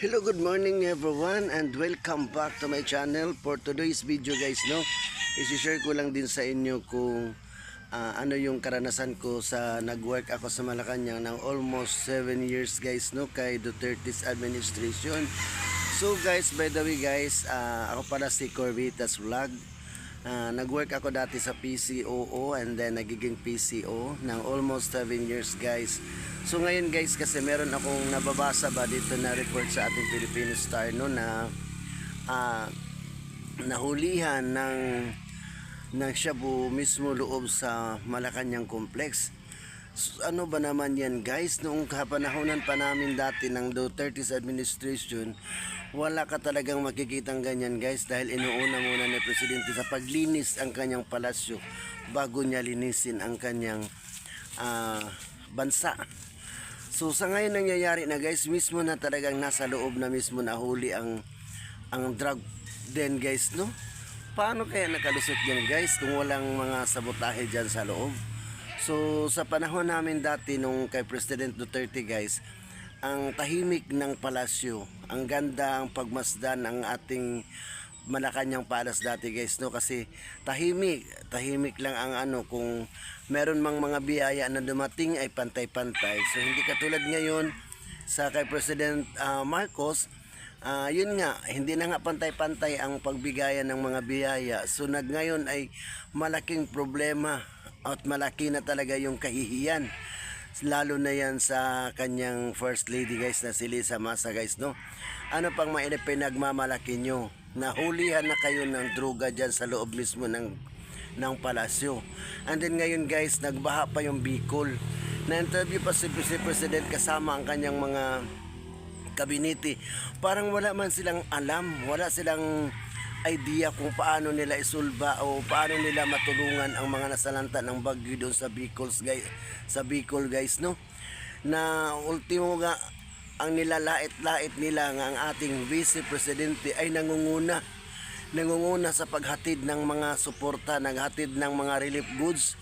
Hello, good morning everyone and welcome back to my channel for today's video guys no. I-share ko lang din sa inyo kung ah, ano yung karanasan ko sa nag-work ako sa Malacanang ng almost 7 years guys no kay Duterte's administration. So guys, by the way guys, ah, ako pala si Corvitas Vlog. Ah, nag-work ako dati sa PCOO and then nagiging PCO ng almost 7 years guys. So ngayon guys kasi meron akong nababasa ba dito na report sa ating Filipino Star no na ah, nahulihan ng ng Shabu mismo loob sa Malacanang Complex. Ano ba naman yan guys? Noong kapanahonan pa namin dati ng Duterte's administration, wala ka talagang makikitang ganyan guys dahil inuuna muna ni Presidente sa paglinis ang kanyang palasyo bago niya linisin ang kanyang ah, bansa. So sa ngayon nangyayari na guys, mismo na talagang nasa loob na mismo nahuli ang ang drug den guys, no? Paano kaya nakalusot yan guys kung walang mga sabotahe dyan sa loob? So sa panahon namin dati nung kay President Duterte guys, ang tahimik ng palasyo, ang ganda ang pagmasdan ng ating Malacanang Palace dati guys no? Kasi tahimik tahimik lang ang ano kung meron mang mga biyaya na dumating ay pantay-pantay. So hindi katulad ngayon sa kay President ah, Marcos ah, yun nga hindi na nga pantay-pantay ang pagbigayan ng mga biyaya. So nag ngayon ay malaking problema at malaki na talaga yung kahihiyan. Lalo na yan sa kanyang first lady guys na si Lisa Masa guys no? Ano pang pinagmamalaki nyo? Nahulihan na kayo ng droga dyan sa loob mismo ng ng palasyo. And then ngayon guys nagbaha pa yung Bicol. Na interview pa si, si President kasama ang kanyang mga kabinete. Parang wala man silang alam wala silang idea kung paano nila isulba o paano nila matulungan ang mga nasalanta ng bagyo doon sa Bicol guys sa Bicol guys no? Na ultimo nga ang nilalait-lait nila nga ang ating vice presidente ay nangunguna. Nangunguna sa paghatid ng mga suporta, naghatid ng mga relief goods.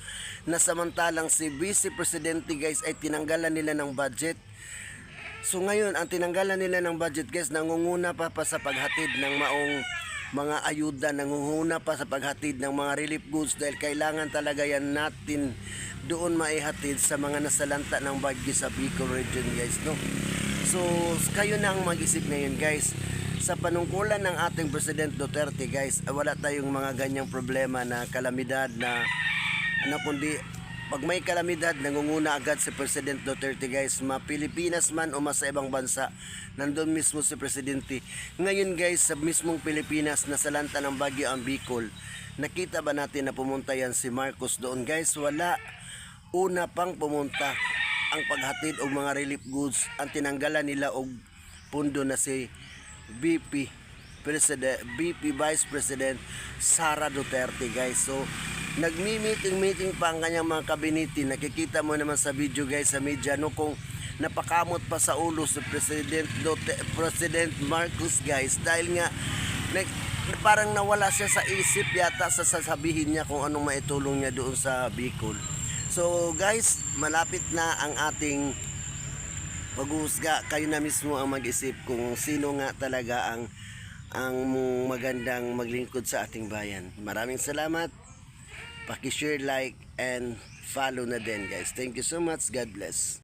Na samantalang si vice presidente guys ay tinanggalan nila ng budget. So ngayon, ang tinanggalan nila ng budget guys, nangunguna pa pa sa paghatid ng maong mga ayuda, nangunguna pa sa paghatid ng mga relief goods dahil kailangan talaga yan natin doon maihatid sa mga nasalanta ng bagyo sa Bicol region guys, no? So, kayo na ang mag-isip ngayon guys. Sa panungkulan ng ating President Duterte guys, wala tayong mga ganyang problema na kalamidad na ano kundi pag may kalamidad, nangunguna agad si President Duterte guys, ma Pilipinas man o mas sa ibang bansa, nandun mismo si Presidente. Ngayon guys, sa mismong Pilipinas, nasalanta ng bagyo ang Bicol. Nakita ba natin na pumunta yan si Marcos doon guys? Wala. Una pang pumunta ang paghatid og mga relief goods ang tinanggalan nila og pundo na si BP President BP Vice President Sara Duterte guys so nagmi-meeting-meeting pa ang kanyang mga kabinete nakikita mo naman sa video guys sa media no kung napakamot pa sa ulo si President Duterte, President Marcos guys dahil nga nag, parang nawala siya sa isip yata sa sasabihin niya kung anong maitulong niya doon sa Bicol so guys malapit na ang ating paghuhusga kayo na mismo ang mag-isip kung sino nga talaga ang ang magandang maglingkod sa ating bayan. Maraming salamat. Paki-share, like, and follow na din guys. Thank you so much. God bless.